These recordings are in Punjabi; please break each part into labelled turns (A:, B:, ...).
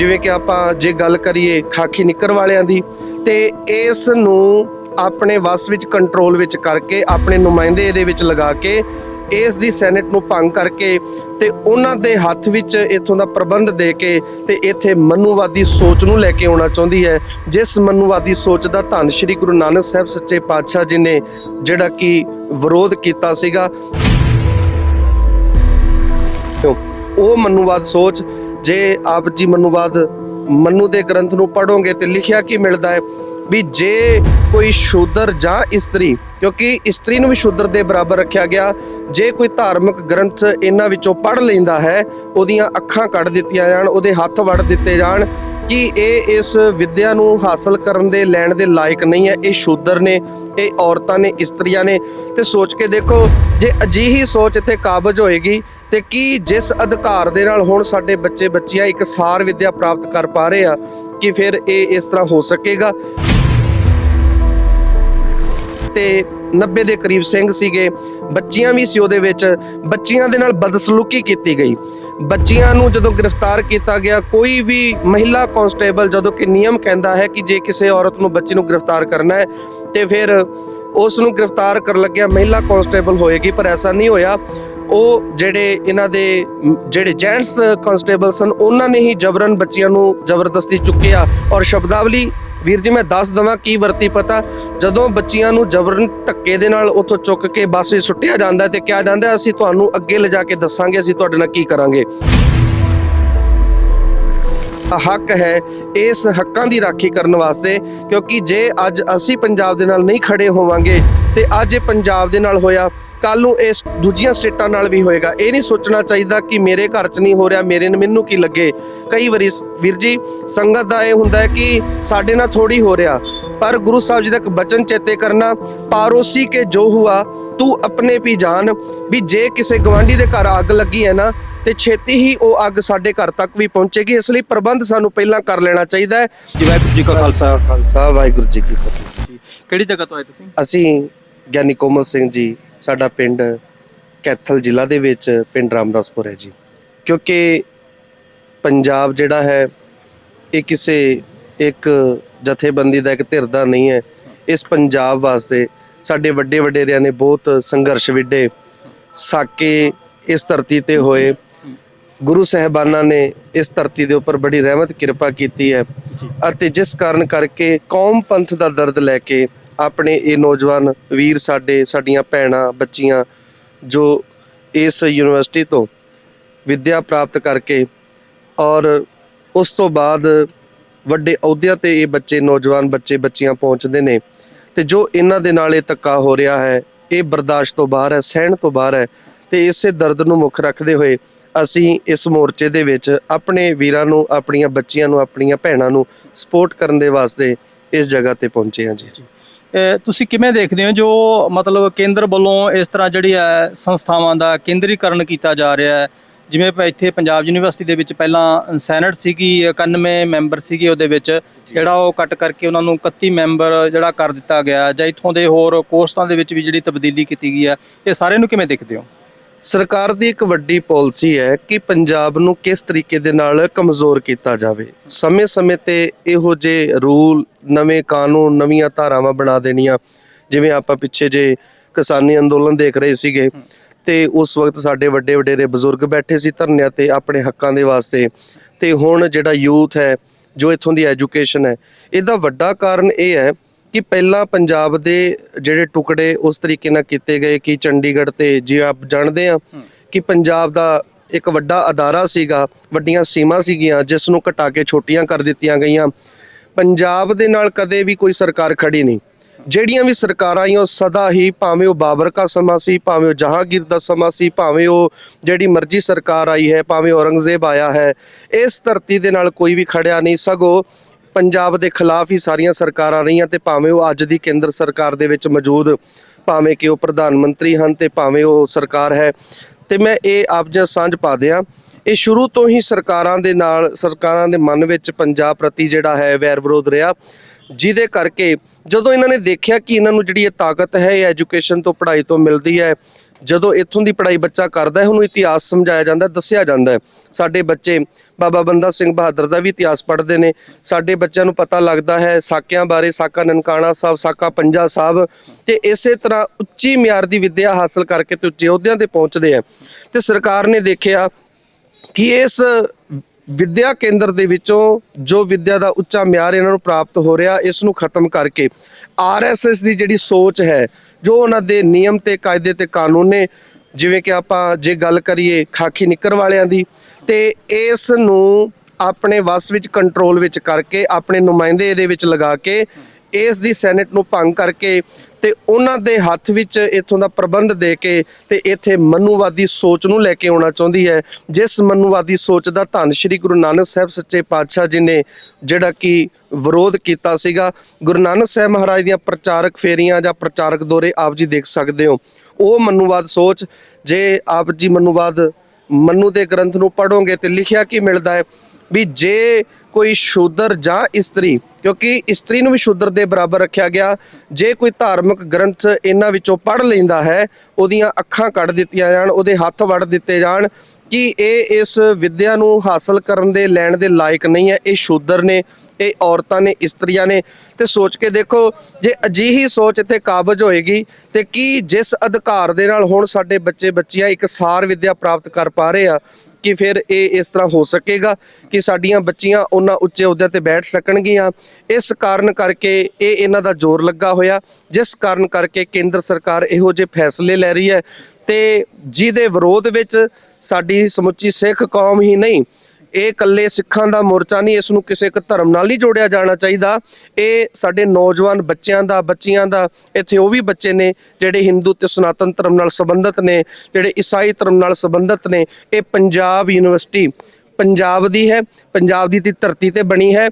A: ਜਿਵੇਂ ਕਿ ਆਪਾਂ ਜੇ ਗੱਲ ਕਰੀਏ ਖਾਕੀ ਨਿੱਕਰ ਵਾਲਿਆਂ ਦੀ, ਤੇ ਇਸ ਨੂੰ ਆਪਣੇ ਵਸ ਵਿੱਚ ਕੰਟਰੋਲ ਵਿੱਚ ਕਰਕੇ, ਆਪਣੇ ਨੁਮਾਇੰਦੇ ਇਹਦੇ ਵਿੱਚ ਲਗਾ ਕੇ, ਇਸ ਦੀ ਸੈਨੇਟ ਨੂੰ ਭੰਗ ਕਰਕੇ ਤੇ ਉਹਨਾਂ ਦੇ ਹੱਥ ਵਿੱਚ ਇਥੋਂ ਦਾ ਪ੍ਰਬੰਧ ਦੇ ਕੇ ਤੇ ਇੱਥੇ ਮਨੂਵਾਦੀ ਸੋਚ ਨੂੰ ਲੈ ਕੇ ਆਉਣਾ ਚਾਹੁੰਦੀ ਹੈ। ਜਿਸ ਮਨੂਵਾਦੀ ਸੋਚ ਦਾ ਧੰਨ ਸ਼੍ਰੀ ਗੁਰੂ ਨਾਨਕ ਸਾਹਿਬ ਸੱਚੇ ਪਾਤਸ਼ਾਹ ਜੀ ਨੇ ਜਿਹੜਾ ਕਿ ਵਿਰੋਧ ਕੀਤਾ ਸੀਗਾ, ਉਹ ਮਨੂਵਾਦ ਸੋਚ ਜੇ ਆਪ ਜੀ ਮਨੂਵਾਦ ਮਨੂ ਦੇ ਗ੍ਰੰਥ ਨੂੰ ਪੜੋਗੇ ਤੇ ਲਿਖਿਆ ਕੀ ਮਿਲਦਾ ਹੈ? ਵੀ ਜੇ ਕੋਈ ਸ਼ੂਦਰ ਜਾਂ ਇਸਤਰੀ, ਕਿਉਂਕਿ ਇਸਤਰੀ ਨੂੰ ਵੀ ਸ਼ੂਦਰ ਦੇ ਬਰਾਬਰ ਰੱਖਿਆ ਗਿਆ, ਜੇ ਕੋਈ ਧਾਰਮਿਕ ਗ੍ਰੰਥ ਇਹਨਾਂ ਵਿੱਚੋਂ ਪੜ ਲੈਂਦਾ ਹੈ, ਉਹਦੀਆਂ ਅੱਖਾਂ ਕੱਢ ਦਿੱਤੀਆਂ ਜਾਣ, ਉਹਦੇ ਹੱਥ ਵੜ ਦਿੱਤੇ ਜਾਣ ਕਿ ਇਹ ਇਸ ਵਿੱਦਿਆ ਨੂੰ ਹਾਸਲ ਕਰਨ ਦੇ, ਲੈਣ ਦੇ ਲਾਇਕ ਨਹੀਂ ਹੈ। ਇਹ ਸ਼ੂਦਰ ਨੇ, ਇਹ ਔਰਤਾਂ ਨੇ, ਇਸਤਰੀਆਂ ਨੇ। ਤੇ ਸੋਚ ਕੇ ਦੇਖੋ, ਜੇ ਅਜਿਹੀ ਸੋਚ ਇੱਥੇ ਕਾਬਜ ਹੋਏਗੀ, ਤੇ ਕੀ ਜਿਸ ਅਧਿਕਾਰ ਦੇ ਨਾਲ ਹੁਣ ਸਾਡੇ ਬੱਚੇ, ਬੱਚੀਆਂ ਇੱਕ ਸਾਰ ਵਿੱਦਿਆ ਪ੍ਰਾਪਤ ਕਰ ਪਾ ਰਹੇ ਆ, ਕਿ ਫਿਰ ਇਹ ਇਸ ਤਰ੍ਹਾਂ ਹੋ ਸਕੇਗਾ? ਤੇ 90 ਦੇ ਕਰੀਬ ਸਿੰਘ ਸੀਗੇ। ਬੱਚੀਆਂ ਵੀ ਸੀ ਉਹਦੇ ਵਿੱਚ। ਬੱਚੀਆਂ ਦੇ ਨਾਲ ਬਦਸਲੂਕੀ ਕੀਤੀ ਗਈ। ਬੱਚੀਆਂ ਨੂੰ ਜਦੋਂ ਗ੍ਰਿਫਤਾਰ ਕੀਤਾ ਗਿਆ, ਕੋਈ ਵੀ ਮਹਿਲਾ ਕਾਂਸਟੇਬਲ ਜਦੋਂ ਕਿ ਨਿਯਮ ਕਹਿੰਦਾ ਹੈ ਕਿ ਜੇ ਕਿਸੇ ਔਰਤ ਨੂੰ ਬੱਚੀ ਨੂੰ ਗ੍ਰਿਫਤਾਰ ਕਰਨਾ ਹੈ, ਤੇ ਫਿਰ ਉਸ ਨੂੰ ਗ੍ਰਿਫਤਾਰ ਕਰਨ ਲੱਗਿਆ ਮਹਿਲਾ ਕਾਂਸਟੇਬਲ ਹੋਏਗੀ, ਪਰ ਐਸਾ ਨਹੀਂ ਹੋਇਆ। ਉਹ ਜਿਹੜੇ ਇਹਨਾਂ ਦੇ, ਜਿਹੜੇ ਜੈਂਟਸ ਕਾਂਸਟੇਬਲ ਸਨ, ਉਹਨਾਂ ਨੇ ਹੀ ਜਬਰਨ ਬੱਚੀਆਂ ਨੂੰ ਜ਼ਬਰਦਸਤੀ ਚੁੱਕਿਆ ਔਰ ਸ਼ਬਦਾਵਲੀ ਵੀਰ ਜੀ, ਮੈਂ ਦੱਸ ਦਵਾਂ ਕੀ ਵਰਤੀ ਪਤਾ। ਜਦੋਂ ਬੱਚੀਆਂ ਨੂੰ ਜਬਰਨ ਧੱਕੇ ਦੇ ਨਾਲ ਉੱਥੋਂ ਚੁੱਕ ਕੇ ਬੱਸ ਵਿੱਚ ਸੁੱਟਿਆ ਜਾਂਦਾ ਹੈ ਤੇ ਕਿਹਾ ਜਾਂਦਾ ਅਸੀਂ ਤੁਹਾਨੂੰ ਅੱਗੇ ਲਿਜਾ ਕੇ ਦੱਸਾਂਗੇ, ਅਸੀਂ ਤੁਹਾਡੇ ਨਾਲ ਕੀ ਕਰਾਂਗੇ। ਹੱਕ ਹੈ ਇਸ ਹੱਕਾਂ ਦੀ ਰਾਖੀ ਕਰਨ ਵਾਸਤੇ, ਕਿਉਂਕਿ ਜੇ ਅੱਜ ਅਸੀਂ ਪੰਜਾਬ ਦੇ ਨਾਲ ਨਹੀਂ ਖੜੇ ਹੋਵਾਂਗੇ ਤੇ ਅੱਜ ਇਹ ਪੰਜਾਬ ਦੇ ਨਾਲ ਹੋਇਆ ਕੱਲ ਨੂੰ ਇਸ ਦੂਜੀਆਂ ਸਟੇਟਾਂ ਨਾਲ ਵੀ ਹੋਏਗਾ। ਇਹ ਨਹੀਂ ਸੋਚਣਾ ਚਾਹੀਦਾ ਕਿ ਮੇਰੇ ਘਰ 'ਚ ਨਹੀਂ ਹੋ ਰਿਹਾ, ਮੇਰੇ ਨੂੰ, ਮੈਨੂੰ ਕੀ ਲੱਗੇ। ਕਈ ਵਾਰੀ ਵੀਰ ਜੀ, ਸੰਗਤ ਦਾ ਇਹ ਹੁੰਦਾ ਹੈ ਕਿ ਸਾਡੇ ਨਾਲ ਥੋੜੀ ਹੋ ਰਿਹਾ। ਪਰ ਗੁਰੂ ਸਾਹਿਬ ਜੀ ਦਾ ਇੱਕ ਬਚਨ ਚੇਤੇ ਕਰਨਾ, ਪਾਰੋਸੀ ਕੇ ਜੋ ਹੁਆ ਤੂੰ ਆਪਣੇ ਵੀ ਜਾਣ ਵੀ ਜੇ ਕਿਸੇ ਗਵਾਂਢੀ ਦੇ ਘਰ ਅੱਗ ਲੱਗੀ ਹੈ ਨਾ ਤੇ ਛੇਤੀ ਹੀ ਉਹ ਅੱਗ ਸਾਡੇ ਘਰ ਤੱਕ ਵੀ ਪਹੁੰਚੇਗੀ। ਇਸ ਲਈ ਪ੍ਰਬੰਧ ਸਾਨੂੰ ਪਹਿਲਾਂ ਕਰ ਲੈਣਾ ਚਾਹੀਦਾ ਹੈ।
B: ਜੀ ਵਾਹਿਗੁਰੂ ਜੀ ਕਾ ਖਾਲਸਾ।
A: ਖਾਲਸਾ ਵਾਹਿਗੁਰੂ ਜੀ ਕੀ ਫਤਿਹ
B: ਜੀ। ਕਿਹੜੀ ਜਗ੍ਹਾ ਤੋਂ ਆਏ ਤੁਸੀਂ?
A: ਅਸੀਂ ਗਿਆਨੀ ਕੋਮਲ ਸਿੰਘ ਜੀ ਸਾਡਾ ਪਿੰਡ ਕੈਥਲ ਜ਼ਿਲ੍ਹਾ ਦੇ ਵਿੱਚ ਪਿੰਡ ਰਾਮਦਾਸਪੁਰ ਹੈ ਜੀ। ਕਿਉਂਕਿ ਪੰਜਾਬ ਜਿਹੜਾ ਹੈ ਇਹ ਕਿਸੇ ਇੱਕ ਜਥੇਬੰਦੀ ਦਾ ਇੱਕ ਧਿਰ ਦਾ ਨਹੀਂ ਹੈ। ਇਸ ਪੰਜਾਬ ਵਾਸਤੇ ਸਾਡੇ ਵੱਡੇ ਵਡੇਰਿਆਂ ਨੇ ਬਹੁਤ ਸੰਘਰਸ਼ ਵਿੱਢੇ ਸਾਕੇ ਇਸ ਧਰਤੀ ਤੇ ਹੋਏ। ਗੁਰੂ ਸਹਿਬਾਨਾਂ ਨੇ ਇਸ ਧਰਤੀ ਦੇ ਉੱਪਰ ਬੜੀ ਰਹਿਮਤ ਕਿਰਪਾ ਕੀਤੀ ਹੈ ਅਤੇ ਜਿਸ ਕਾਰਨ ਕਰਕੇ ਕੌਮ ਪੰਥ ਦਾ ਦਰਦ ਲੈ ਕੇ ਆਪਣੇ ਇਹ ਨੌਜਵਾਨ ਵੀਰ ਸਾਡੇ ਸਾਡੀਆਂ ਭੈਣਾਂ ਬੱਚੀਆਂ ਜੋ ਇਸ ਯੂਨੀਵਰਸਿਟੀ ਤੋਂ ਵਿੱਦਿਆ ਪ੍ਰਾਪਤ ਕਰਕੇ ਔਰ ਉਸ ਤੋਂ ਬਾਅਦ ਵੱਡੇ ਅਹੁਦਿਆਂ ਤੇ ਇਹ ਬੱਚੇ ਨੌਜਵਾਨ ਬੱਚੇ ਬੱਚੀਆਂ ਪਹੁੰਚਦੇ ਨੇ। ਤੇ ਜੋ ਇਹਨਾਂ ਦੇ ਨਾਲ ਇਹ ਧੱਕਾ ਹੋ ਰਿਹਾ ਹੈ, ਇਹ ਬਰਦਾਸ਼ਤ ਤੋਂ ਬਾਹਰ ਹੈ, ਸਹਿਣ ਤੋਂ ਬਾਹਰ ਹੈ ਤੇ ਇਸੇ ਦਰਦ ਨੂੰ ਮੁੱਖ ਰੱਖਦੇ ਹੋਏ ਅਸੀਂ ਇਸ ਮੋਰਚੇ ਦੇ ਵਿੱਚ ਆਪਣੇ ਵੀਰਾਂ ਨੂੰ, ਆਪਣੀਆਂ ਬੱਚੀਆਂ ਨੂੰ, ਆਪਣੀਆਂ ਭੈਣਾਂ ਨੂੰ ਸਪੋਰਟ ਕਰਨ ਦੇ ਵਾਸਤੇ ਇਸ ਜਗ੍ਹਾ ਤੇ ਪਹੁੰਚੇ ਹਾਂ ਜੀ।
B: ਤੁਸੀਂ ਕਿਵੇਂ ਦੇਖਦੇ ਹੋ ਜੋ ਮਤਲਬ ਕੇਂਦਰ ਵੱਲੋਂ ਇਸ ਤਰ੍ਹਾਂ ਜਿਹੜੀ ਹੈ ਸੰਸਥਾਵਾਂ ਦਾ ਕੇਂਦਰੀਕਰਨ ਕੀਤਾ ਜਾ ਰਿਹਾ ਹੈ? ਜਿਵੇਂ ਇੱਥੇ ਪੰਜਾਬ ਯੂਨੀਵਰਸਿਟੀ ਦੇ ਵਿੱਚ ਪਹਿਲਾਂ ਸੈਨੇਟ ਸੀਗੀ 91 ਮੈਂਬਰ ਸੀਗੇ ਉਹਦੇ ਵਿੱਚ ਜਿਹੜਾ ਉਹ ਕੱਟ ਕਰਕੇ ਉਹਨਾਂ ਨੂੰ 31 ਮੈਂਬਰ ਜਿਹੜਾ ਕਰ ਦਿੱਤਾ ਗਿਆ ਜਾਂ ਇੱਥੋਂ ਦੇ ਹੋਰ ਕੋਰਸਾਂ ਦੇ ਵਿੱਚ ਵੀ ਜਿਹੜੀ ਤਬਦੀਲੀ ਕੀਤੀ ਗਈ ਹੈ ਇਹ ਸਾਰੇ ਨੂੰ ਕਿਵੇਂ ਦੇਖਦੇ ਹੋ?
A: ਸਰਕਾਰ ਦੀ ਇੱਕ ਵੱਡੀ ਪਾਲਿਸੀ ਹੈ ਕਿ ਪੰਜਾਬ ਨੂੰ ਕਿਸ ਤਰੀਕੇ ਦੇ ਨਾਲ ਕਮਜ਼ੋਰ ਕੀਤਾ ਜਾਵੇ। ਸਮੇਂ-ਸਮੇਂ ਤੇ ਇਹੋ ਜਿਹੇ ਰੂਲ ਨਵੇਂ ਕਾਨੂੰਨ ਨਵੀਆਂ ਧਾਰਾਵਾਂ ਬਣਾ ਦੇਣੀਆਂ ਜਿਵੇਂ ਆਪਾਂ ਪਿੱਛੇ ਜੇ ਕਿਸਾਨੀ ਅੰਦੋਲਨ ਦੇਖ ਰਹੇ ਸੀਗੇ ਤੇ ਉਸ ਵਕਤ ਸਾਡੇ ਵੱਡੇ ਵਡੇਰੇ ਬਜ਼ੁਰਗ ਬੈਠੇ ਸੀ ਧਰਨਿਆਂ ਤੇ ਆਪਣੇ ਹੱਕਾਂ ਦੇ ਵਾਸਤੇ। ਤੇ ਹੁਣ ਜਿਹੜਾ ਯੂਥ ਹੈ ਜੋ ਇਥੋਂ ਦੀ ਐਜੂਕੇਸ਼ਨ ਹੈ ਇਹਦਾ ਵੱਡਾ ਕਾਰਨ ਇਹ ਹੈ ਕਿ ਪਹਿਲਾਂ ਪੰਜਾਬ ਦੇ ਜਿਹੜੇ ਟੁਕੜੇ ਉਸ ਤਰੀਕੇ ਨਾਲ ਕੀਤੇ ਗਏ ਕਿ ਚੰਡੀਗੜ੍ਹ ਤੇ ਜੇ ਆਪ ਜਾਣਦੇ ਆ ਕਿ ਪੰਜਾਬ ਦਾ ਇੱਕ ਵੱਡਾ ਅਦਾਰਾ ਸੀਗਾ ਵੱਡੀਆਂ ਸੀਮਾਂ ਸੀਗੀਆਂ ਜਿਸ ਨੂੰ ਘਟਾ ਕੇ ਛੋਟੀਆਂ ਕਰ ਦਿੱਤੀਆਂ ਗਈਆਂ। ਪੰਜਾਬ ਦੇ ਨਾਲ ਕਦੇ ਵੀ ਕੋਈ ਸਰਕਾਰ ਖੜੀ ਨਹੀਂ। ਜਿਹੜੀਆਂ ਵੀ ਸਰਕਾਰਾਂ ਆਈਆਂ, ਉਹ ਸਦਾ ਹੀ ਭਾਵੇਂ ਉਹ ਬਾਬਰ ਦਾ ਸਮਾਂ ਸੀ, ਭਾਵੇਂ ਉਹ ਜਹਾਂਗੀਰ ਦਾ ਸਮਾਂ ਸੀ, ਭਾਵੇਂ ਉਹ ਜਿਹੜੀ ਮਰਜ਼ੀ ਸਰਕਾਰ ਆਈ ਹੈ, ਭਾਵੇਂ ਔਰੰਗਜ਼ੇਬ ਆਇਆ ਹੈ, ਇਸ ਧਰਤੀ ਦੇ ਨਾਲ ਕੋਈ ਵੀ ਖੜਿਆ ਨਹੀਂ, ਸਗੋਂ ਪੰਜਾਬ ਦੇ ਖਿਲਾਫ ਹੀ ਸਾਰੀਆਂ ਸਰਕਾਰਾਂ ਰਹੀਆਂ ਤੇ ਭਾਵੇਂ ਉਹ ਅੱਜ ਦੀ ਕੇਂਦਰ ਸਰਕਾਰ ਦੇ ਵਿੱਚ ਮੌਜੂਦ, ਭਾਵੇਂ ਕਿ ਉਹ ਪ੍ਰਧਾਨ ਮੰਤਰੀ ਹਨ ਤੇ ਭਾਵੇਂ ਉਹ ਸਰਕਾਰ ਹੈ। ਤੇ ਮੈਂ ਇਹ ਆਪ ਜੀ ਸਾਂਝ ਪਾ ਦਿਆਂ, ਇਹ ਸ਼ੁਰੂ ਤੋਂ ਹੀ ਸਰਕਾਰਾਂ ਦੇ ਨਾਲ, ਸਰਕਾਰਾਂ ਦੇ ਮਨ ਵਿੱਚ ਪੰਜਾਬ ਪ੍ਰਤੀ ਜਿਹੜਾ ਹੈ ਵੈਰ ਵਿਰੋਧ ਰਿਹਾ। ਜਿਹਦੇ ਕਰਕੇ ਜਦੋਂ ਇਹਨਾਂ ਨੇ ਦੇਖਿਆ ਕਿ ਇਹਨਾਂ ਨੂੰ ਜਿਹੜੀ ਇਹ ਤਾਕਤ ਹੈ, ਇਹ ਐਜੂਕੇਸ਼ਨ ਤੋਂ, ਪੜ੍ਹਾਈ ਤੋਂ ਮਿਲਦੀ ਹੈ, ਜਦੋਂ ਇੱਥੋਂ ਦੀ ਪੜ੍ਹਾਈ ਬੱਚਾ ਕਰਦਾ ਹੈ, ਉਹਨੂੰ ਇਤਿਹਾਸ ਸਮਝਾਇਆ ਜਾਂਦਾ ਦੱਸਿਆ ਜਾਂਦਾ ਹੈ। ਸਾਡੇ ਬੱਚੇ ਬਾਬਾ ਬੰਦਾ ਸਿੰਘ ਬਹਾਦਰ ਦਾ ਵੀ ਇਤਿਹਾਸ ਪੜ੍ਹਦੇ ਨੇ। ਸਾਡੇ ਬੱਚਿਆਂ ਨੂੰ ਪਤਾ ਲੱਗਦਾ ਹੈ ਸਾਕਿਆਂ ਬਾਰੇ, ਸਾਕਾ ਨਨਕਾਣਾ ਸਾਹਿਬ, ਸਾਕਾ ਪੰਜਾ ਸਾਹਿਬ ਤੇ ਇਸੇ ਤਰ੍ਹਾਂ ਉੱਚੀ ਮਿਆਰ ਦੀ ਵਿੱਦਿਆ ਹਾਸਲ ਕਰਕੇ ਤੇ ਉੱਚੇ ਅਹੁਦਿਆਂ ਤੇ ਪਹੁੰਚਦੇ ਆ ਤੇ ਸਰਕਾਰ ਨੇ ਦੇਖਿਆ ਕਿ ਇਸ ਵਿੱਦਿਆ ਕੇਂਦਰ ਦੇ ਵਿੱਚੋਂ ਜੋ ਵਿੱਦਿਆ ਦਾ ਉੱਚਾ ਮਿਆਰ ਇਹਨਾਂ ਨੂੰ ਪ੍ਰਾਪਤ ਹੋ ਰਿਹਾ, ਇਸ ਨੂੰ ਖਤਮ ਕਰਕੇ ਆਰਐਸਐਸ ਦੀ ਜਿਹੜੀ ਸੋਚ ਹੈ, ਜੋ ਉਹਨਾਂ ਦੇ ਨਿਯਮ ਤੇ ਕਾਇਦੇ ਤੇ ਕਾਨੂੰਨ ਨੇ, ਜਿਵੇਂ ਕਿ ਆਪਾਂ ਜੇ ਗੱਲ ਕਰੀਏ ਖਾਕੀ ਨਿੱਕਰ ਵਾਲਿਆਂ ਦੀ, ਤੇ ਇਸ ਨੂੰ ਆਪਣੇ ਵਸ ਵਿੱਚ ਕੰਟਰੋਲ ਵਿੱਚ ਕਰਕੇ, ਆਪਣੇ ਨੁਮਾਇੰਦੇ ਇਹਦੇ ਵਿੱਚ ਲਗਾ ਕੇ, ਇਸ ਦੀ ਸੈਨੇਟ ਨੂੰ ਭੰਗ ਕਰਕੇ ਤੇ ਉਹਨਾਂ ਦੇ ਹੱਥ ਵਿੱਚ ਇਥੋਂ ਦਾ ਪ੍ਰਬੰਧ ਦੇ ਕੇ ਤੇ ਇੱਥੇ ਮਨੂਵਾਦੀ ਸੋਚ ਨੂੰ ਲੈ ਕੇ ਆਉਣਾ ਚਾਹੁੰਦੀ ਹੈ। ਜਿਸ ਮਨੂਵਾਦੀ ਸੋਚ ਦਾ ਧੰਨ ਸ਼੍ਰੀ ਗੁਰੂ ਨਾਨਕ ਸਾਹਿਬ ਸੱਚੇ ਪਾਤਸ਼ਾਹ ਜੀ ਨੇ ਜਿਹੜਾ ਕਿ ਵਿਰੋਧ ਕੀਤਾ ਸੀਗਾ, ਗੁਰੂ ਨਾਨਕ ਸਾਹਿਬ ਮਹਾਰਾਜ ਦੀਆਂ ਪ੍ਰਚਾਰਕ ਫੇਰੀਆਂ ਜਾਂ ਪ੍ਰਚਾਰਕ ਦੌਰੇ ਆਪ ਜੀ ਦੇਖ ਸਕਦੇ ਹੋ। ਉਹ ਮਨੂਵਾਦ ਸੋਚ, ਜੇ ਆਪ ਜੀ ਮਨੂਵਾਦ ਮਨੂ ਦੇ ਗ੍ਰੰਥ ਨੂੰ ਪੜੋਗੇ ਤੇ ਲਿਖਿਆ ਕੀ ਮਿਲਦਾ ਹੈ? ਵੀ ਜੇ ਕੋਈ ਸ਼ੂਦਰ ਜਾਂ ਇਸਤਰੀ, ਕਿਉਂਕਿ ਇਸਤਰੀ ਨੂੰ ਵੀ ਸ਼ੂਦਰ ਦੇ ਬਰਾਬਰ ਰੱਖਿਆ ਗਿਆ। ਜੇ ਕੋਈ ਧਾਰਮਿਕ ਗ੍ਰੰਥ ਇਹਨਾਂ ਵਿੱਚੋਂ ਪੜ੍ਹ ਲੈਂਦਾ ਹੈ, ਉਹਦੀਆਂ ਅੱਖਾਂ ਕੱਢ ਦਿੱਤੀਆਂ ਜਾਣ, ਉਹਦੇ ਹੱਥ ਵੜ ਦਿੱਤੇ ਜਾਣ, ਕਿ ਇਹ ਇਸ ਵਿੱਦਿਆ ਨੂੰ ਹਾਸਲ ਕਰਨ ਦੇ, ਲੈਣ ਦੇ ਲਾਇਕ ਨਹੀਂ ਹੈ? ਇਹ ਸ਼ੂਦਰ ਨੇ, ਇਹ ਔਰਤਾਂ ਨੇ, ਇਸਤਰੀਆਂ ਨੇ। ਤੇ ਸੋਚ ਕੇ ਦੇਖੋ, ਜੇ ਅਜਿਹੀ ਸੋਚ ਇੱਥੇ ਕਾਬਜ ਹੋਏਗੀ, ਤੇ ਕੀ ਜਿਸ ਅਧਿਕਾਰ ਦੇ ਨਾਲ ਹੁਣ ਸਾਡੇ ਬੱਚੇ ਬੱਚੀਆਂ ਇੱਕ ਸਾਰ ਵਿੱਦਿਆ ਪ੍ਰਾਪਤ ਕਰ ਪਾ ਰਹੇ ਆ ਕਿ ਫਿਰ ਇਹ ਇਸ ਤਰ੍ਹਾਂ ਹੋ ਸਕੇਗਾ ਕਿ ਸਾਡੀਆਂ ਬੱਚੀਆਂ ਉਹਨਾਂ ਉੱਚੇ ਅਹੁਦਿਆਂ ਤੇ ਬੈਠ ਸਕਣਗੀਆਂ। ਇਸ ਕਾਰਨ ਕਰਕੇ ਇਹ ਇਹਨਾਂ ਦਾ ਜ਼ੋਰ ਲੱਗਾ ਹੋਇਆ। ਜਿਸ ਕਾਰਨ ਕਰਕੇ ਕੇਂਦਰ ਸਰਕਾਰ ਇਹੋ ਜਿਹੇ ਫੈਸਲੇ ਲੈ ਰਹੀ ਹੈ ਤੇ ਜਿਹਦੇ ਵਿਰੋਧ ਵਿੱਚ ਸਾਡੀ ਸਮੁੱਚੀ ਸਿੱਖ ਕੌਮ ਹੀ ਨਹੀਂ ਇਹ ਇਕੱਲੇ ਸਿੱਖਾਂ ਦਾ ਮੋਰਚਾ ਨਹੀਂ, ਇਸ ਨੂੰ ਕਿਸੇ ਇੱਕ ਧਰਮ ਨਾਲ ਨਹੀਂ ਜੋੜਿਆ ਜਾਣਾ ਚਾਹੀਦਾ। ਇਹ ਸਾਡੇ ਨੌਜਵਾਨ ਬੱਚਿਆਂ ਦਾ, ਬੱਚੀਆਂ ਦਾ, ਇੱਥੇ ਉਹ ਵੀ ਬੱਚੇ ਨੇ ਜਿਹੜੇ ਹਿੰਦੂ ਤੇ ਸਨਾਤਨ ਧਰਮ ਨਾਲ ਸੰਬੰਧਿਤ ਨੇ, ਜਿਹੜੇ ਈਸਾਈ ਧਰਮ ਨਾਲ ਸੰਬੰਧਿਤ ਨੇ। ਇਹ ਪੰਜਾਬ ਯੂਨੀਵਰਸਿਟੀ ਪੰਜਾਬ ਦੀ ਹੈ, ਪੰਜਾਬ ਦੀ ਧਰਤੀ ਤੇ ਬਣੀ ਹੈ।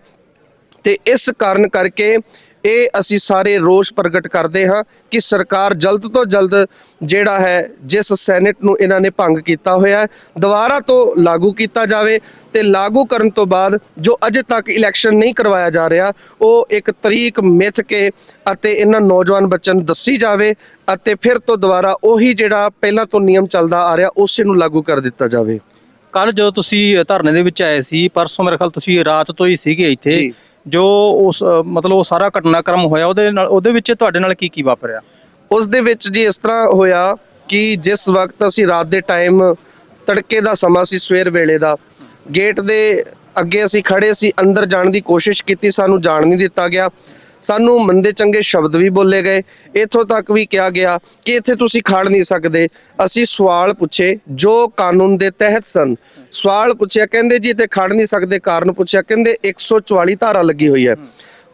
A: ਤੇ ਇਸ ਕਾਰਨ ਕਰਕੇ ਇਹ ਅਸੀਂ ਸਾਰੇ ਰੋਸ ਪ੍ਰਗਟ ਕਰਦੇ ਹਾਂ ਕਿ ਸਰਕਾਰ ਜਲਦ ਤੋਂ ਜਲਦ ਜਿਹੜਾ ਹੈ ਜਿਸ ਸੈਨੇਟ ਨੂੰ ਇਹਨਾਂ ਨੇ ਭੰਗ ਕੀਤਾ ਹੋਇਆ ਹੈ ਦੁਬਾਰਾ ਤੋਂ ਲਾਗੂ ਕੀਤਾ ਜਾਵੇ ਤੇ ਲਾਗੂ ਕਰਨ ਤੋਂ ਬਾਅਦ ਜੋ ਅਜੇ ਤੱਕ ਇਲੈਕਸ਼ਨ ਨਹੀਂ ਕਰਵਾਇਆ ਜਾ ਰਿਹਾ ਉਹ ਇੱਕ ਤਰੀਕ ਮਿੱਥ ਕੇ ਅਤੇ ਇਹਨਾਂ ਨੌਜਵਾਨ ਬੱਚਿਆਂ ਨੂੰ ਦੱਸੀ ਜਾਵੇ ਅਤੇ ਫਿਰ ਤੋਂ ਦੁਬਾਰਾ ਉਹੀ ਜਿਹੜਾ ਪਹਿਲਾਂ ਤੋਂ ਨਿਯਮ ਚੱਲਦਾ ਆ ਰਿਹਾ ਉਸੇ ਨੂੰ ਲਾਗੂ ਕਰ ਦਿੱਤਾ ਜਾਵੇ।
B: ਕੱਲ ਜਦੋਂ ਤੁਸੀਂ ਧਰਨੇ ਦੇ ਵਿੱਚ ਆਏ ਸੀ ਪਰਸੋਂ ਮੇਰੇ ਖਿਆਲ ਤੁਸੀਂ ਰਾਤ ਤੋਂ ਹੀ ਸੀਗੇ ਇੱਥੇ।
A: ਜੋ
B: ਉਸ ਅ, ਮਤਲਬ ਉਹ ਸਾਰਾ ਘਟਨਾਕ੍ਰਮ ਹੋਇਆ ਉਹਦੇ ਨਾਲ ਉਹਦੇ ਵਿੱਚ ਤੁਹਾਡੇ ਨਾਲ ਕੀ ਕੀ ਵਾਪਰਿਆ?
A: ਉਸ ਦੇ ਵਿੱਚ ਜੀ ਇਸ ਤਰ੍ਹਾਂ ਹੋਇਆ ਕਿ ਜਿਸ ਵਕਤ ਅਸੀਂ ਰਾਤ ਦੇ ਟਾਈਮ ਤੜਕੇ ਦਾ ਸਮਾਂ ਸੀ ਸਵੇਰ ਵੇਲੇ ਦਾ ਗੇਟ ਦੇ ਅੱਗੇ ਅਸੀਂ ਖੜੇ ਸੀ ਅੰਦਰ ਜਾਣ ਦੀ ਕੋਸ਼ਿਸ਼ ਕੀਤੀ ਸਾਨੂੰ ਜਾਣ ਨਹੀਂ ਦਿੱਤਾ ਗਿਆ। ਸਾਨੂੰ ਮੰਦੇ ਚੰਗੇ ਸ਼ਬਦ ਵੀ ਬੋਲੇ ਗਏ। ਇੱਥੋਂ ਤੱਕ ਵੀ ਕਿਹਾ ਗਿਆ ਕਿ ਇੱਥੇ ਤੁਸੀਂ ਖੜ ਨਹੀਂ ਸਕਦੇ। ਅਸੀਂ ਸਵਾਲ ਪੁੱਛੇ, ਜੋ ਕਾਨੂੰਨ ਦੇ ਤਹਿਤ ਸਨ, ਸਵਾਲ ਪੁੱਛਿਆ, ਕਹਿੰਦੇ ਜੀ ਇੱਥੇ ਖੜ ਨਹੀਂ ਸਕਦੇ, ਕਾਰਨ ਪੁੱਛਿਆ, ਕਹਿੰਦੇ 144 ਧਾਰਾ ਲੱਗੀ ਹੋਈ ਹੈ।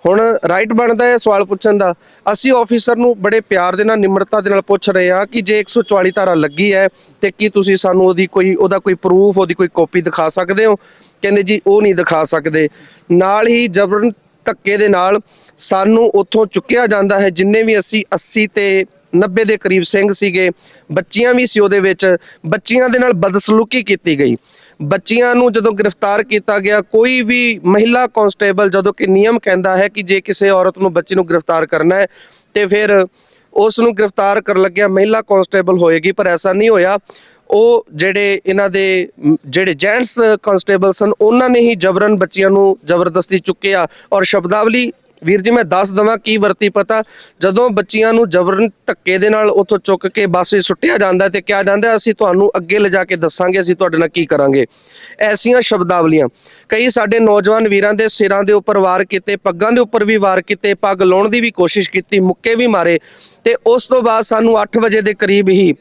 A: ਹੁਣ ਰਾਈਟ ਬਣਦਾ ਹੈ ਸਵਾਲ ਪੁੱਛਣ ਦਾ। ਅਸੀਂ ਆਫੀਸਰ ਨੂੰ ਬੜੇ ਪਿਆਰ ਦੇ ਨਾਲ, ਨਿਮਰਤਾ ਦੇ ਨਾਲ ਪੁੱਛ ਰਹੇ ਹਾਂ ਕਿ ਜੇ 144 ਧਾਰਾ ਲੱਗੀ ਹੈ, ਤੇ ਕੀ ਤੁਸੀਂ ਸਾਨੂੰ ਉਹਦੀ ਕੋਈ, ਉਹਦਾ ਕੋਈ ਪ੍ਰੂਫ ਉਹਦੀ ਕੋਈ ਕਾਪੀ ਦਿਖਾ ਸਕਦੇ ਹੋ? ਕਹਿੰਦੇ ਜੀ, ਉਹ ਨਹੀਂ ਦਿਖਾ ਸਕਦੇ। ਨਾਲ ਹੀ ਜਬਰਨ ਧੱਕੇ ਦੇ ਨਾਲ ਸਾਨੂੰ ਉੱਥੋਂ ਚੁੱਕਿਆ ਜਾਂਦਾ ਹੈ। ਜਿੰਨੇ ਵੀ ਅਸੀਂ 80 ਤੇ 90 ਦੇ ਕਰੀਬ ਸਿੰਘ ਸੀਗੇ, ਬੱਚੀਆਂ ਵੀ ਸੀ ਉਹਦੇ ਵਿੱਚ। ਬੱਚੀਆਂ ਦੇ ਨਾਲ ਬਦਸਲੂਕੀ ਕੀਤੀ ਗਈ। ਬੱਚੀਆਂ ਨੂੰ ਜਦੋਂ ਗ੍ਰਿਫਤਾਰ ਕੀਤਾ ਗਿਆ, ਕੋਈ ਵੀ ਮਹਿਲਾ ਕਾਂਸਟੇਬਲ ਜਦੋਂ ਕਿ ਨਿਯਮ ਕਹਿੰਦਾ ਹੈ ਕਿ ਜੇ ਕਿਸੇ ਔਰਤ ਨੂੰ ਬੱਚੀ ਨੂੰ ਗ੍ਰਿਫਤਾਰ ਕਰਨਾ ਹੈ, ਤੇ ਫਿਰ ਉਸ ਨੂੰ ਗ੍ਰਿਫਤਾਰ ਕਰਨ ਲੱਗਿਆ, ਮਹਿਲਾ ਕਾਂਸਟੇਬਲ ਹੋਏਗੀ, ਪਰ ਐਸਾ ਨਹੀਂ ਹੋਇਆ। ਉਹ ਜਿਹੜੇ ਇਹਨਾਂ ਦੇ, ਜਿਹੜੇ ਜੈਂਟਸ ਕਾਂਸਟੇਬਲ ਸਨ, ਉਹਨਾਂ ਨੇ ਹੀ ਜਬਰਨ ਬੱਚਿਆਂ ਨੂੰ ਜ਼ਬਰਦਸਤੀ ਚੁੱਕਿਆ ਔਰ ਸ਼ਬਦਾਵਲੀ ਵੀਰ ਜੀ, ਮੈਂ ਦੱਸ ਦਵਾਂ ਕੀ ਵਰਤੀ ਪਤਾ, ਜਦੋਂ ਬੱਚੀਆਂ ਨੂੰ ਜਬਰਨ ਧੱਕੇ ਦੇ ਨਾਲ ਉੱਥੋਂ ਚੁੱਕ ਕੇ ਬੱਸ ਵਿੱਚ ਸੁੱਟਿਆ ਜਾਂਦਾ ਤੇ ਕਿਹਾ ਜਾਂਦਾ, ਅਸੀਂ ਤੁਹਾਨੂੰ ਅੱਗੇ ਲਿਜਾ ਕੇ ਦੱਸਾਂਗੇ, ਅਸੀਂ ਤੁਹਾਡੇ ਨਾਲ ਕੀ ਕਰਾਂਗੇ। ਐਸੀਆਂ ਸ਼ਬਦਾਵਲੀਆਂ। ਕਈ ਸਾਡੇ ਨੌਜਵਾਨ ਵੀਰਾਂ ਦੇ ਸਿਰਾਂ ਦੇ ਉੱਪਰ ਵਾਰ ਕੀਤੇ, ਪੱਗਾਂ ਦੇ ਉੱਪਰ ਵੀ ਵਾਰ ਕੀਤੇ, ਪੱਗ ਲਾਉਣ ਦੀ ਵੀ ਕੋਸ਼ਿਸ਼ ਕੀਤੀ, ਮੁੱਕੇ ਵੀ ਮਾਰੇ ਤੇ ਉਸ ਤੋਂ ਬਾਅਦ ਸਾਨੂੰ 8 ਵਜੇ ਦੇ ਕਰੀਬ ਹੀ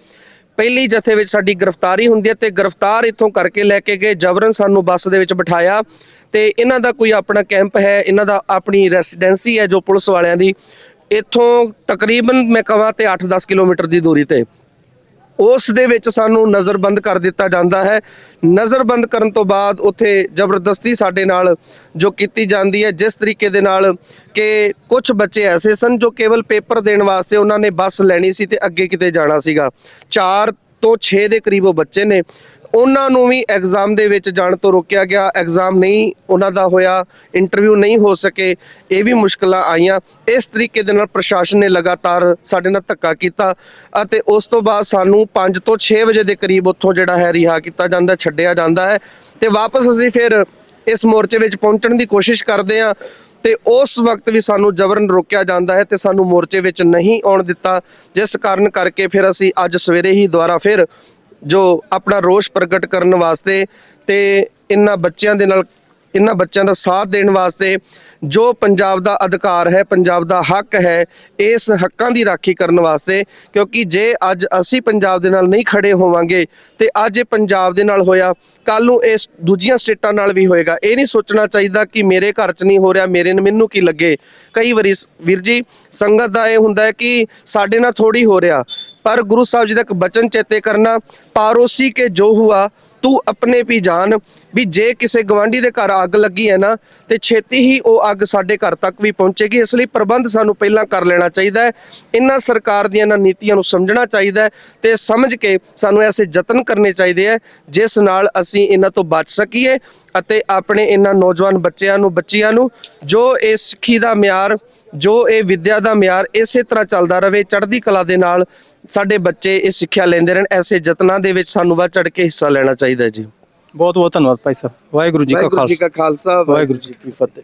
A: ਪਹਿਲੀ ਜਥੇ ਵਿੱਚ ਸਾਡੀ ਗ੍ਰਿਫਤਾਰੀ ਹੁੰਦੀ ਹੈ ਤੇ ਗ੍ਰਿਫਤਾਰ ਇੱਥੋਂ ਕਰਕੇ ਲੈ ਕੇ ਗਏ, ਜਬਰਨ ਸਾਨੂੰ ਬੱਸ ਦੇ ਵਿੱਚ ਬਿਠਾਇਆ ਤੇ ਇਹਨਾਂ ਦਾ ਕੋਈ ਆਪਣਾ ਕੈਂਪ ਹੈ, ਇਹਨਾਂ ਦਾ ਆਪਣੀ ਰੈਸੀਡੈਂਸੀ ਹੈ ਜੋ ਪੁਲਿਸ ਵਾਲਿਆਂ ਦੀ। ਇੱਥੋਂ ਤਕਰੀਬਨ ਮੈਂ ਕਹਾਂ ਤੇ 8-10 ਕਿਲੋਮੀਟਰ ਦੀ ਦੂਰੀ ਤੇ। ਉਸ ਦੇ ਵਿੱਚ ਸਾਨੂੰ ਨਜ਼ਰਬੰਦ ਕਰ ਦਿੱਤਾ ਜਾਂਦਾ ਹੈ। ਨਜ਼ਰਬੰਦ ਕਰਨ ਤੋਂ ਬਾਅਦ ਉੱਥੇ ਜ਼ਬਰਦਸਤੀ ਸਾਡੇ ਨਾਲ ਜੋ ਕੀਤੀ ਜਾਂਦੀ ਹੈ, ਜਿਸ ਤਰੀਕੇ ਦੇ ਨਾਲ ਕਿ ਕੁਝ ਬੱਚੇ ਐਸੇ ਸਨ ਜੋ ਕੇਵਲ ਪੇਪਰ ਦੇਣ ਵਾਸਤੇ ਉਹਨਾਂ ਨੇ ਬੱਸ ਲੈਣੀ ਸੀ ਤੇ ਅੱਗੇ ਕਿਤੇ ਜਾਣਾ ਸੀਗਾ। ਚਾਰ ਤੋਂ 6 ਦੇ ਕਰੀਬ ਉਹ ਬੱਚੇ ਨੇ। ਉਹਨਾਂ ਨੂੰ ਵੀ ਐਗਜ਼ਾਮ ਦੇ ਵਿੱਚ ਜਾਣ ਤੋਂ ਰੋਕਿਆ ਗਿਆ। ਐਗਜ਼ਾਮ ਨਹੀਂ, ਉਹਨਾਂ ਦਾ ਹੋਇਆ ਇੰਟਰਵਿਊ ਨਹੀਂ ਹੋ ਸਕੇ, ਇਹ ਵੀ ਮੁਸ਼ਕਲਾਂ ਆਈਆਂ। ਇਸ ਤਰੀਕੇ ਦੇ ਨਾਲ ਪ੍ਰਸ਼ਾਸਨ ਨੇ ਲਗਾਤਾਰ ਸਾਡੇ ਨਾਲ ਧੱਕਾ ਕੀਤਾ ਅਤੇ ਉਸ ਤੋਂ ਬਾਅਦ ਸਾਨੂੰ 5 ਤੋਂ 6 ਵਜੇ ਦੇ ਕਰੀਬ ਉੱਥੋਂ ਜਿਹੜਾ ਹੈ ਰਿਹਾ ਕੀਤਾ ਜਾਂਦਾ, ਛੱਡਿਆ ਜਾਂਦਾ ਹੈ। ਤੇ ਵਾਪਸ ਅਸੀਂ ਫਿਰ ਇਸ ਮੋਰਚੇ ਵਿੱਚ ਪਹੁੰਚਣ ਦੀ ਕੋਸ਼ਿਸ਼ ਕਰਦੇ ਹਾਂ। ਤੇ ਉਸ ਵਕਤ ਵੀ ਸਾਨੂੰ ਜਬਰਨ ਰੋਕਿਆ ਜਾਂਦਾ ਹੈ ਤੇ ਸਾਨੂੰ ਮੋਰਚੇ ਵਿੱਚ ਨਹੀਂ ਆਉਣ ਦਿੱਤਾ। ਜਿਸ ਕਾਰਨ ਕਰਕੇ ਫਿਰ ਅਸੀਂ ਅੱਜ ਸਵੇਰੇ ਹੀ ਦੁਬਾਰਾ ਫਿਰ ਜੋ ਆਪਣਾ ਰੋਸ਼ ਪ੍ਰਗਟ ਕਰਨ ਵਾਸਤੇ ਤੇ ਇਹਨਾਂ ਬੱਚਿਆਂ ਦੇ ਨਾਲ ਇਹਨਾਂ ਬੱਚਿਆਂ ਦਾ ਸਾਥ ਦੇਣ ਵਾਸਤੇ ਜੋ ਪੰਜਾਬ ਦਾ ਅਧਿਕਾਰ ਹੈ, ਪੰਜਾਬ ਦਾ ਹੱਕ ਹੈ, ਇਸ ਹੱਕਾਂ ਦੀ ਰਾਖੀ ਕਰਨ ਵਾਸਤੇ, ਕਿਉਂਕਿ ਜੇ ਅੱਜ ਅਸੀਂ ਪੰਜਾਬ ਦੇ ਨਾਲ ਨਹੀਂ ਖੜੇ ਹੋਵਾਂਗੇ ਤੇ ਅੱਜ ਇਹ ਪੰਜਾਬ ਦੇ ਨਾਲ ਹੋਇਆ ਕੱਲ ਨੂੰ ਇਸ ਦੂਜੀਆਂ ਸਟੇਟਾਂ ਨਾਲ ਵੀ ਹੋਏਗਾ। ਇਹ ਨਹੀਂ ਸੋਚਣਾ ਚਾਹੀਦਾ ਕਿ ਮੇਰੇ ਘਰ 'ਚ ਨਹੀਂ ਹੋ ਰਿਹਾ, ਮੇਰੇ ਨੂੰ, ਮੈਨੂੰ ਕੀ ਲੱਗੇ। ਕਈ ਵਾਰੀ ਵੀਰ ਜੀ, ਸੰਗਤ ਦਾ ਇਹ ਹੁੰਦਾ ਹੈ ਕਿ ਸਾਡੇ ਨਾਲ ਥੋੜੀ ਹੋ ਰਿਹਾ, ਪਰ ਗੁਰੂ ਸਾਹਿਬ ਜੀ ਦਾ ਇੱਕ ਬਚਨ ਚੇਤੇ ਕਰਨਾ, ਪਾਰੋਸੀ ਕੇ ਜੋ ਹੁਆ ਤੂੰ ਆਪਣੇ ਵੀ ਜਾਣ ਵੀ ਜੇ ਕਿਸੇ ਗਵਾਂਢੀ ਦੇ ਘਰ ਅੱਗ ਲੱਗੀ ਹੈ ਨਾ, ਤੇ ਛੇਤੀ ਹੀ ਉਹ ਅੱਗ ਸਾਡੇ ਘਰ ਤੱਕ ਵੀ ਪਹੁੰਚੇਗੀ। ਇਸ ਲਈ ਪ੍ਰਬੰਧ ਸਾਨੂੰ ਪਹਿਲਾਂ ਕਰ ਲੈਣਾ ਚਾਹੀਦਾ ਹੈ। ਇਹਨਾਂ ਸਰਕਾਰ ਦੀਆਂ ਇਹਨਾਂ ਨੀਤੀਆਂ ਨੂੰ ਸਮਝਣਾ ਚਾਹੀਦਾ ਹੈ ਤੇ ਸਮਝ ਕੇ ਸਾਨੂੰ ਐਸੇ ਯਤਨ ਕਰਨੇ ਚਾਹੀਦੇ ਹੈ, ਜਿਸ ਨਾਲ ਅਸੀਂ ਇਹਨਾਂ ਤੋਂ ਬਚ ਸਕੀਏ ਅਤੇ ਆਪਣੇ ਇਹਨਾਂ ਨੌਜਵਾਨ ਬੱਚਿਆਂ ਨੂੰ, ਬੱਚੀਆਂ ਨੂੰ ਜੋ ਇਹ ਸਿੱਖੀ ਦਾ ਮਿਆਰ ਜੋ ਇਹ ਵਿਦਿਆ ਦਾ ਮਿਆਰ ਇਸੇ ਤਰ੍ਹਾਂ ਚੱਲਦਾ ਰਵੇ ਚੜ੍ਹਦੀ ਕਲਾ ਦੇ ਨਾਲ ਸਾਡੇ ਬੱਚੇ ਇਹ ਸਿੱਖਿਆ ਲੈਂਦੇ ਰਹਿਣ ਐਸੇ ਯਤਨਾਂ ਦੇ ਵਿੱਚ ਸਾਨੂੰ ਵੱਧ ਚੜ੍ਹ ਕੇ ਹਿੱਸਾ ਲੈਣਾ ਚਾਹੀਦਾ ਜੀ।
B: ਬਹੁਤ ਬਹੁਤ ਧੰਨਵਾਦ ਭਾਈ ਸਾਹਿਬ। ਵਾਹਿਗੁਰੂ ਜੀ ਕਾ
A: ਵਾਹਿਗੁਰੂ ਜੀ
B: ਖਾਲਸਾ।
A: ਕਾ ਖਾਲਸਾ ਵਾਹਿਗੁਰੂ ਜੀ ਕੀ ਫਤਿਹ।